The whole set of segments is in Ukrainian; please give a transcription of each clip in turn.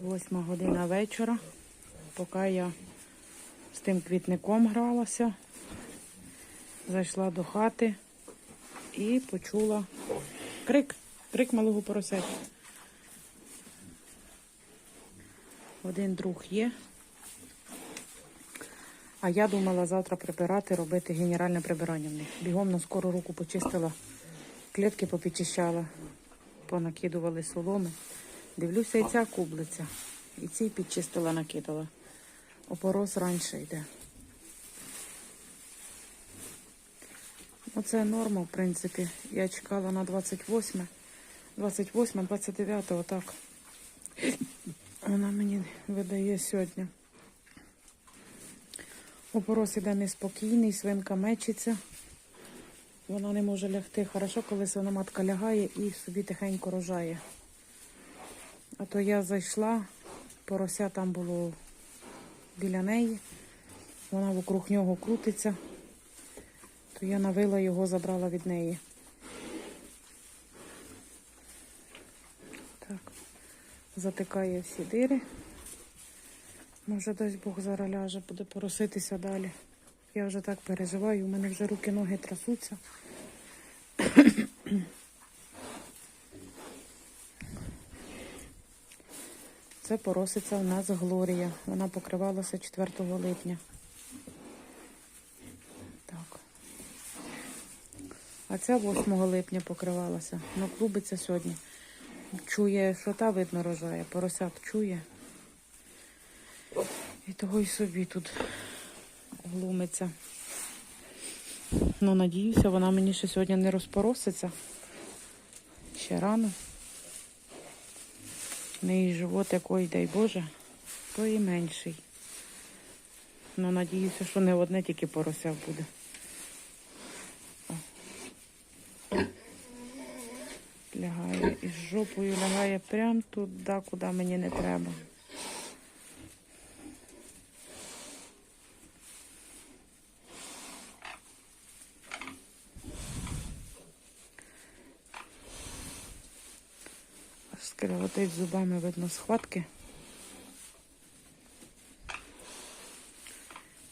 Восьма година вечора. Поки я з тим квітником гралася, зайшла до хати і почула крик, крик малого поросяти. Один друг є. А я думала завтра прибирати, робити генеральне прибирання в них. Бігом на скору руку почистила, клітки попідчищала, понакидували соломи. Дивлюся, і ця кублиця. І ці підчистила, накидала. Опорос раніше йде. Оце норма, в принципі. Я чекала на 28, 28, 29, отак. Вона мені видає сьогодні. Опорос іде неспокійний, свинка мечиться. Вона не може лягти. Хорошо, коли свиноматка лягає і собі тихенько рожає. А то я зайшла, порося там було біля неї. Вона вокруг нього крутиться. То я навила його, забрала від неї. Так, затикає всі дири. Може, дасть Бог зараз ляже, буде пороситися далі. Я вже так переживаю, у мене вже руки, ноги трясуться. Це пороситься у нас Глорія. Вона покривалася 4 липня. Так. А ця 8 липня покривалася. Ну, клубиться сьогодні. Чує, що та видно рожає. Поросят чує. І того й собі тут глумиться. Ну, надіюся, вона мені ще сьогодні не розпороситься. Ще рано. Неї живот який, дай Боже, то і менший. Ну, надіюся, що не одне тільки порося буде. Лягає із жопою, лягає прямо туди, куди мені не треба. Аж зубами видно схватки.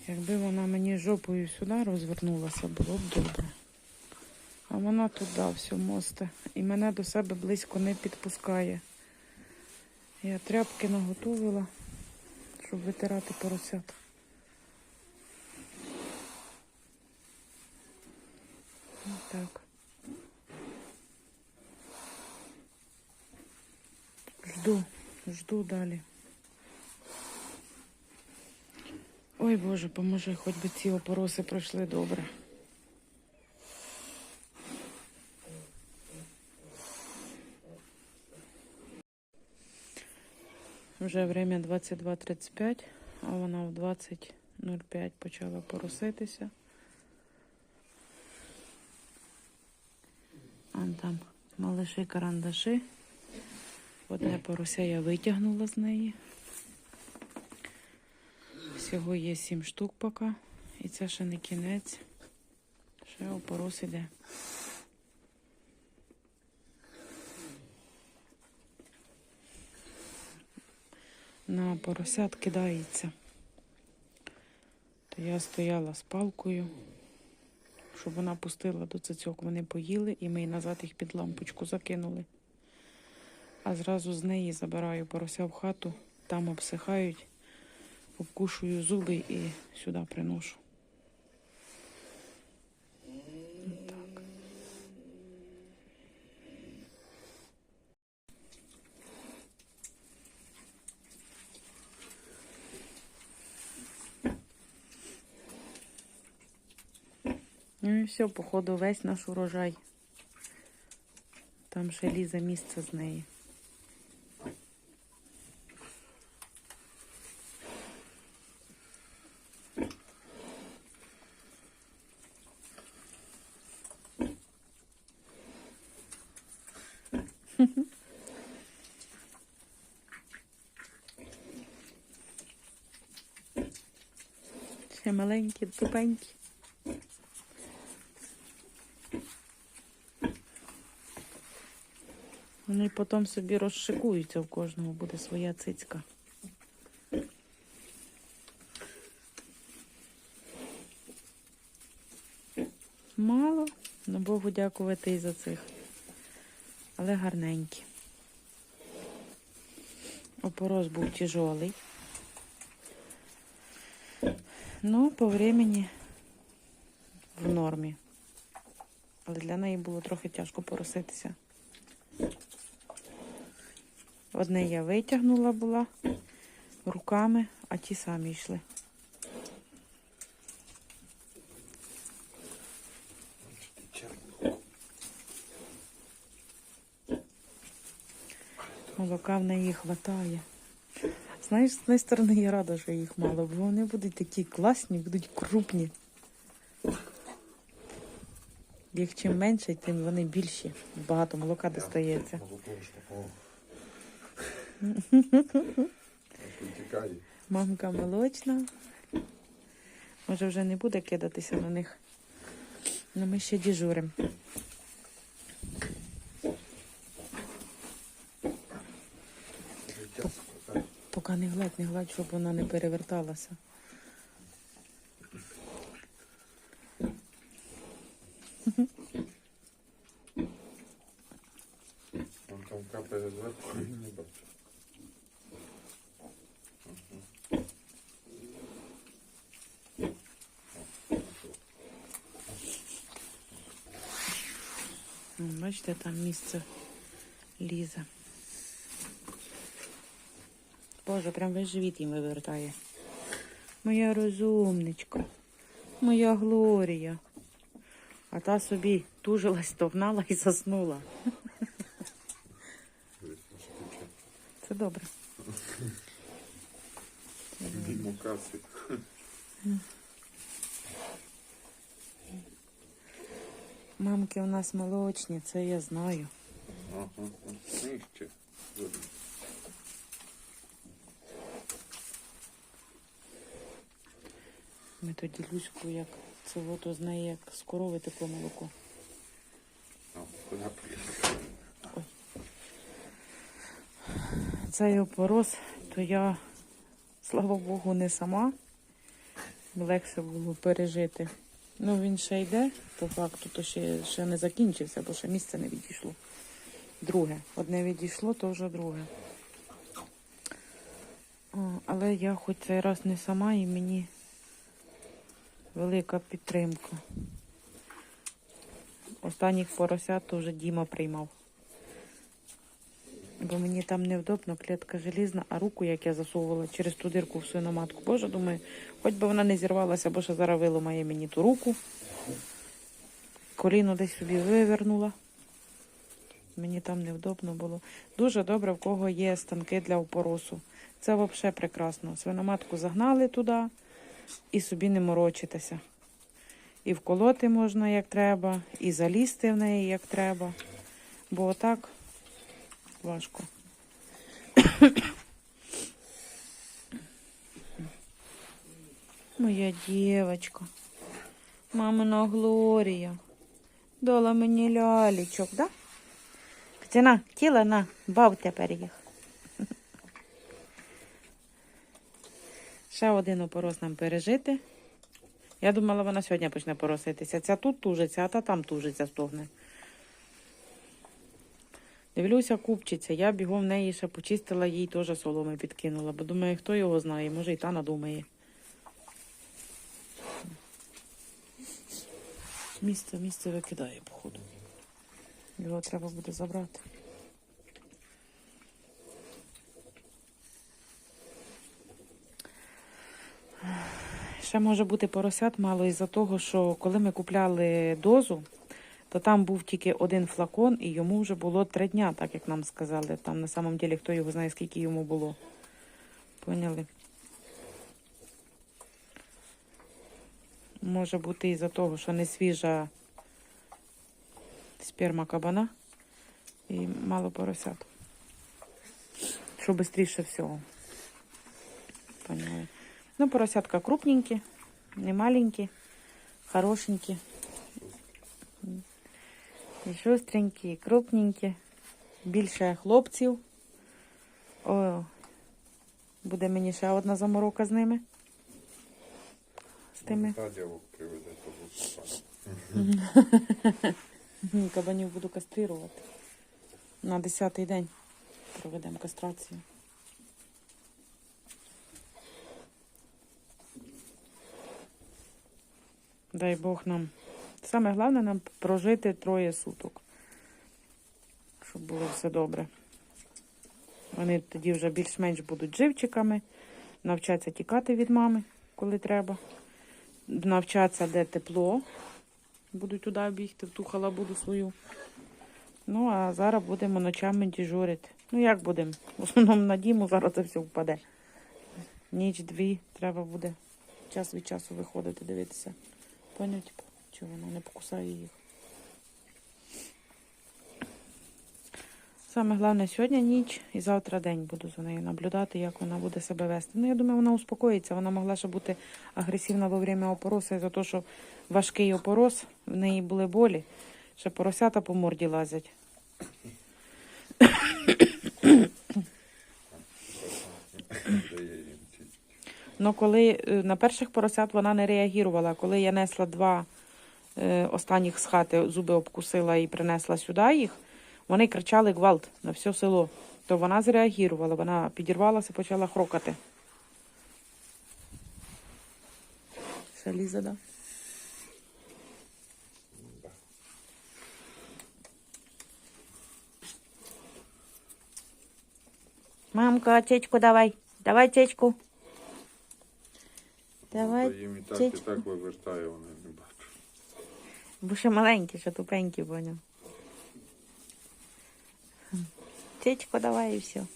Якби вона мені жопою сюди розвернулася, було б добре. А вона туди все мосте. І мене до себе близько не підпускає. Я тряпки наготовила, щоб витирати поросят. Так. Жду, жду далі. Ой Боже, поможи, хоч би ці опороси пройшли добре. Вже время 22.35, а вона в 20.05 почала пороситися. Вон там малиші карандаши. Одне порося я витягнула з неї. Всього є сім штук поки. І це ще не кінець. Ще опорос іде. На поросят кидається. То я стояла з палкою, щоб вона пустила до цицьок. Вони поїли і ми назад їх під лампочку закинули. А зразу з неї забираю порося в хату, там обсихають, обкушую зуби і сюди приношу. Ну і все, походу, весь наш урожай. Там ще лізе місце з неї. Ще маленькі, тупенькі. Вони потім собі розшикуються, у кожного буде своя цицька. Мало, ну Богу дякувати і за цих. Але гарненькі. Опорос був тяжолий. Ну, по времени в нормі. Але для неї було трохи тяжко пороситися. Одне я витягнула була руками, а ті самі йшли. Молока в неї хватає. Знаєш, з однієї сторони я рада, що їх мало, бо вони будуть такі класні, будуть крупні. Їх чим менше, тим вони більші. Багато молока достається. Мамка молочна. Може вже не буде кидатися на них. Ну ми ще діжуримо. Поки не гладь, не гладь, щоб вона не переверталася. Там капає зверху, не бачу. Бачите, там місце лізе. Боже, прям весь живіт їм вивертає. Моя розумничка, моя Глорія. А та собі тужилась, товнала і заснула. Це добре. Каси. Мамки у нас молочні, це я знаю. Ага, ага. Нижче. Добре. Ми тоді Люську, як це от з неї як з корови текло молоко. Куди? Цей опорос, то я, слава Богу, не сама. Легше було пережити. Ну, він ще йде, по факту, то ще, ще не закінчився, бо ще місце не відійшло. Друге. Одне відійшло, то вже друге. Але я хоч цей раз не сама і мені велика підтримка. Останніх поросят вже Діма приймав. Бо мені там невдобно, клітка желізна, а руку, як я засовувала через ту дирку в свиноматку. Боже, думаю, хоч би вона не зірвалася, бо ще зараз виламає мені ту руку. Коліно десь собі вивернула. Мені там невдобно було. Дуже добре, в кого є станки для опоросу. Це взагалі прекрасно. Свиноматку загнали туди і собі не морочитися. І вколоти можна як треба, і залізти в неї як треба. Бо отак важко. Моя дівчинка. Мамина Глорія. Дала мені лялечок, да? Ціна, тіла на, бав тепер їх. Ще один опорос нам пережити. Я думала, вона сьогодні почне пороситися. Ця тут тужиться, а та там тужиться, стогне. Дивлюся, купчиться. Я бігом в неї ще почистила, їй теж соломи підкинула, бо думаю, хто його знає, може і та надумає. Місце, місце викидає, походу. Його треба буде забрати. Ще може бути поросят мало із-за того, що коли ми купляли дозу, то там був тільки один флакон, і йому вже було три дня, так як нам сказали. Там на самом деле хто його знає, скільки йому було. Поняли? Може бути із-за того, що не свіжа сперма кабана і мало поросят. Що швидше всього. Поняли? Ну, поросятка крупненькі, не маленькі, хорошенькі. І шустренькі, і крупненькі. більше хлопців. О, буде мені ще одна заморока з ними. З тими. Та дівок приведе, Кабанів буду кастрирувати. На 10-й день проведемо кастрацію. Дай Бог нам. Саме головне нам прожити троє суток. Щоб було все добре. Вони тоді вже більш-менш будуть живчиками, навчаться тікати від мами, коли треба. Навчаться, де тепло. Будуть туди бігти, в ту халабуду свою. Ну, а зараз будемо ночами дежурити. Ну, як будемо? В основному на діму зараз це все впаде. Ніч-дві треба буде час від часу виходити, дивитися. Поняв, типу, чи вона не покусає їх. Саме головне сьогодні ніч і завтра день буду за нею наблюдати, як вона буде себе вести. Ну, я думаю, вона успокоїться. Вона могла ще бути агресивна во время опороса за те, що важкий опорос, в неї були болі, ще поросята по морді лазять. Дає їм ті. Ну, коли е, на перших поросят вона не реагувала. Коли я несла два е, останніх з хати, зуби обкусила і принесла сюди їх, вони кричали гвалт на все село. То вона зреагувала, вона підірвалася, почала хрокати. Ще да? Мамка, течку давай. Давай течку. Давай. Їм і так, і так вивертає, вони не бачать. Бо ще маленькі, ще тупенькі, поняв. Течко давай і все.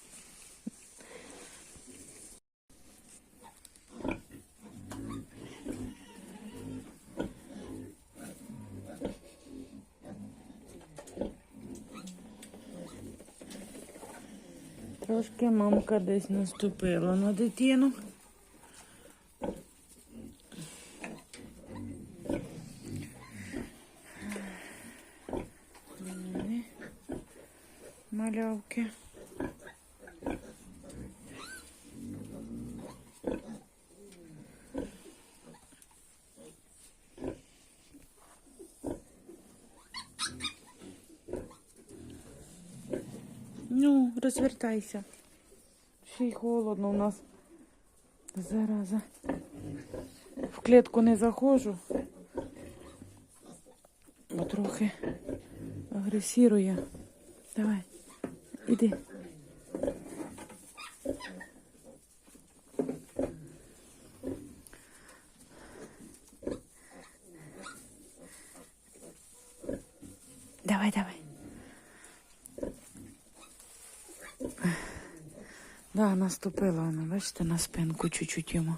Трошки мамка десь наступила на дитину. Вони Малявки. Ну, розвертайся. Ще й холодно у нас. Зараза. В клітку не заходжу. Бо трохи агресірує. Давай, іди. Давай, давай. Да, наступила вона, бачите, на спинку чуть-чуть йому.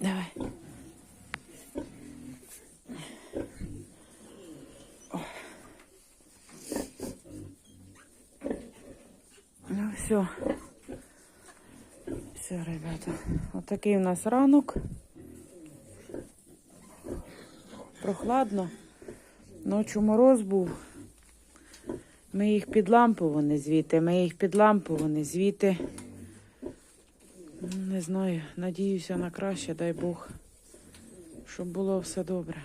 Давай. Ну все. Все, ребята. Отакий у нас ранок. Прохладно. Ночу мороз був. Ми їх під лампу вони звідти. Ми їх під лампу вони звідти. Ну, Не знаю, надіюся на краще, дай Бог, щоб було все добре.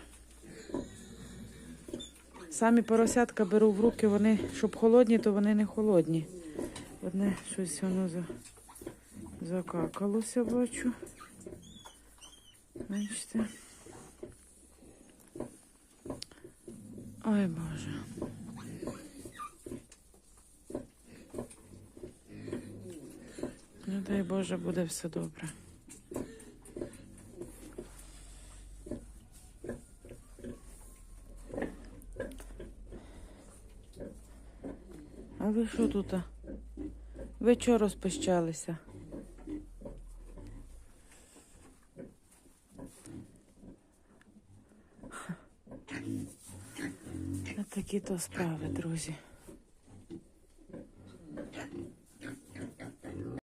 Самі поросятка беру в руки, вони, щоб холодні, то вони не холодні. Одне щось воно за... закакалося, бачу. Бачите. Ой, Боже. Ну, дай Боже, буде все добре. А ви що тут? Ви чого розпищалися? Такі то справи, друзі.